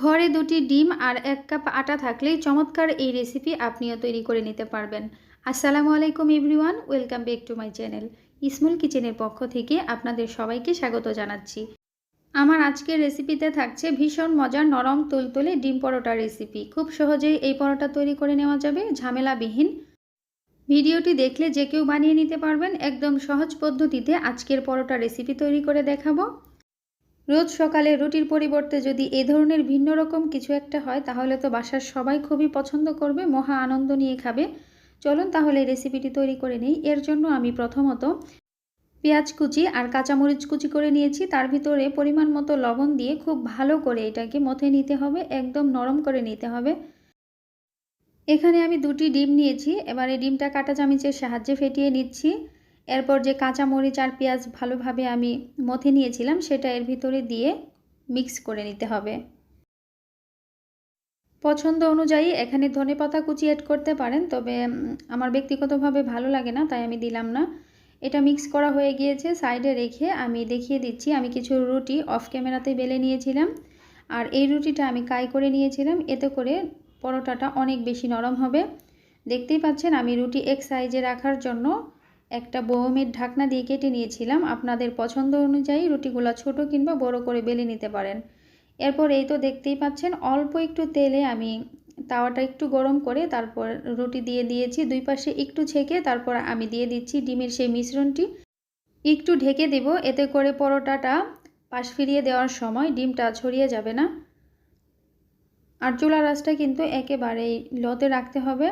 ঘরে দুটি ডিম আর এক কাপ আটা থাকলেই চমৎকার এই রেসিপি আপনিও তৈরি করে নিতে পারবেন। আসসালামু আলাইকুম everyone welcome back to my channel Ismul কিচেনের পক্ষ থেকে আপনাদের সবাইকে স্বাগত জানাচ্ছি। আমার আজকের রেসিপিতে থাকছে ভীষণ মজার নরম তুলতুলে ডিম পরোটা রেসিপি খুব সহজেই এই পরোটা তৈরি করে নেওয়া যাবে, ঝামেলাবিহীন। ভিডিওটি দেখলে যে কেউ বানিয়ে নিতে পারবেন, একদম সহজ পদ্ধতিতে আজকের পরোটা রেসিপি তৈরি করে দেখাবো। রোজ সকালে রুটির পরিবর্তে যদি এ ধরনের ভিন্ন রকম কিছু একটা হয়, তাহলে তো বাসার সবাই খুবই পছন্দ করবে, মহা আনন্দ নিয়ে খাবে। চলুন তাহলে রেসিপিটি তৈরি করে নিই। এর জন্য আমি প্রথমত পেঁয়াজ কুচি আর কাঁচামরিচ কুচি করে নিয়েছি। তার ভিতরে পরিমাণ মতো লবণ দিয়ে খুব ভালো করে এটাকে মথে নিতে হবে, একদম নরম করে নিতে হবে। এখানে আমি দুটি ডিম নিয়েছি। এবারে ডিমটা কাটা চামিচের সাহায্যে ফেটিয়ে নিচ্ছি। এরপর যে কাঁচা মরিচ আর পেঁয়াজ ভালোভাবে আমি মথে নিয়েছিলাম, সেটা এর ভিতরে দিয়ে মিক্স করে নিতে হবে। পছন্দ অনুযায়ী এখানে ধনে পাতা কুচি অ্যাড করতে পারেন, তবে আমার ব্যক্তিগতভাবে ভালো লাগে না, তাই আমি দিলাম না। এটা মিক্স করা হয়ে গিয়েছে সাইডে রেখে আমি দেখিয়ে দিচ্ছি, আমি কিছু রুটি অফ ক্যামেরাতে বেলে নিয়েছিলাম। আর এই রুটিটা আমি কাই করে নিয়েছিলাম, এতে করে পরোটাটা অনেক বেশি নরম হবে। দেখতেই পাচ্ছেন, আমি রুটি এক সাইজে রাখার জন্য একটা বোমের ঢাকনা দিয়ে কেটে নিয়েছিলাম। আপনাদের পছন্দ অনুযায়ী রুটিগুলো ছোট কিংবা বড় করে বেলে নিতে পারেন। এরপর এই তো দেখতেই পাচ্ছেন, অল্প একটু তেলে আমি তাওয়াটা একটু গরম করে তারপর রুটি দিয়ে দিয়েছি। দুই পাশে একটু ছেঁকে তারপর আমি দিয়ে দিচ্ছি ডিমের সেই মিশ্রণটি। একটু ঢেকে দেব, এতে করে পরোটাটা পাশ ফিরিয়ে দেওয়ার সময় ডিমটা ছড়িয়ে যাবে না। আর চুলা রাসটা কিন্তু একেবারেই লতে রাখতে হবে।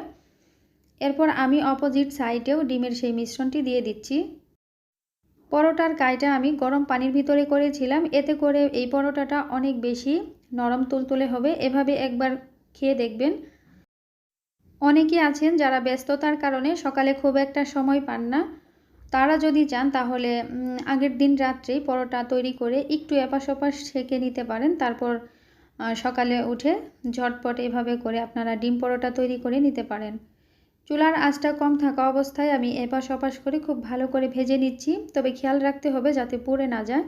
এরপর আমি অপোজিট সাইডেও ডিমের সেই মিশ্রণটি দিয়ে দিচ্ছি। পরোটার কাইটা আমি গরম পানির ভিতরে করেছিলাম, এতে করে এই পরোটাটা অনেক বেশি নরম তুলতুলে হবে। এভাবে একবার খেয়ে দেখবেন। অনেকে আছেন যারা ব্যস্ততার কারণে সকালে খুব একটা সময় পান না। তারা যদি চান তাহলে আগের দিন রাত্রেই পরোটা তৈরি করে একটু এপাশ ওপাশ ছেঁকে নিতে পারেন। তারপর সকালে উঠে ঝটপট এভাবে করে আপনারা ডিম পরোটা তৈরি করে নিতে পারেন। চুলার আঁচটা কম থাকা অবস্থায় আমি এপাশ ওপাশ করে খুব ভালো করে ভেজে নিচ্ছি। তবে খেয়াল রাখতে হবে যাতে পুড়ে না যায়।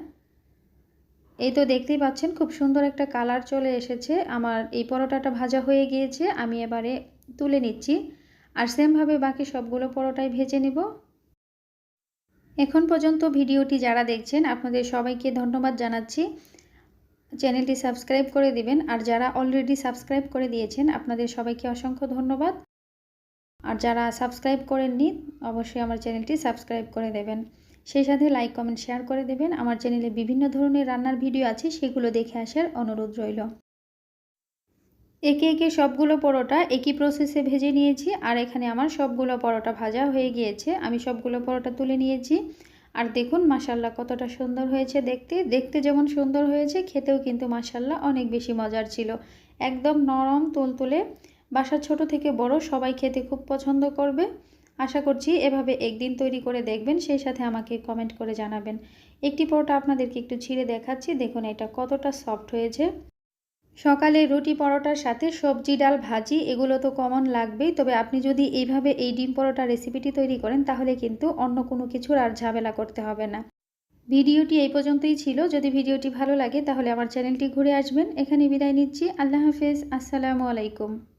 এই তো দেখতেই পাচ্ছেন, খুব সুন্দর একটা কালার চলে এসেছে। আমার এই পরোটাটা ভাজা হয়ে গিয়েছে, আমি এবারে তুলে নিচ্ছি। আর সেমভাবে বাকি সবগুলো পরোটাই ভেজে নেব। এখন পর্যন্ত ভিডিওটি যারা দেখছেন, আপনাদের সবাইকে ধন্যবাদ জানাচ্ছি। চ্যানেলটি সাবস্ক্রাইব করে দিবেন। আর যারা অলরেডি সাবস্ক্রাইব করে দিয়েছেন, আপনাদের সবাইকে অসংখ্য ধন্যবাদ। আর যারা সাবস্ক্রাইব করেননি, অবশ্যই আমার চ্যানেলটি সাবস্ক্রাইব করে দেবেন। সেই সাথে লাইক কমেন্ট শেয়ার করে দেবেন। আমার চ্যানেলে বিভিন্ন ধরনের রান্নার ভিডিও আছে, সেগুলো দেখে আসার অনুরোধ রইল। একে একে সবগুলো পরোটা একই প্রসেসে ভেজে নিয়েছি, আর এখানে আমার সবগুলো পরোটা ভাজা হয়ে গিয়েছে। আমি সবগুলো পরোটা তুলে নিয়েছি। আর দেখুন মাসাল্লাহ কতটা সুন্দর হয়েছে দেখতে। দেখতে যেমন সুন্দর হয়েছে, খেতেও কিন্তু মাসাল্লাহ অনেক বেশি মজার ছিল। একদম নরম, তুলতুলে বাসার ছোট থেকে বড় সবাই খেতে খুব পছন্দ করবে। আশা করছি এভাবে একদিন তৈরি করে দেখবেন, সেই সাথে আমাকে কমেন্ট করে জানাবেন। একটি পরোটা আপনাদেরকে একটু ছিঁড়ে দেখাচ্ছি, দেখুন এটা কতটা সফট হয়েছে। সকালে রুটি পরোটার সাথে সবজি, ডাল, ভাজি, এগুলো তো কমন লাগবেই, তবে আপনি যদি এইভাবে এই ডিম পরোটা রেসিপিটি তৈরি করেন, তাহলে কিন্তু অন্য কোনো কিছুর আর ঝামেলা করতে হবে না। ভিডিওটি এই পর্যন্তই ছিল। যদি ভিডিওটি ভালো লাগে, তাহলে আমার চ্যানেলটি ঘুরে আসবেন। এখানে বিদায় নিচ্ছি। আল্লাহ হাফেজ। আসসালামু আলাইকুম।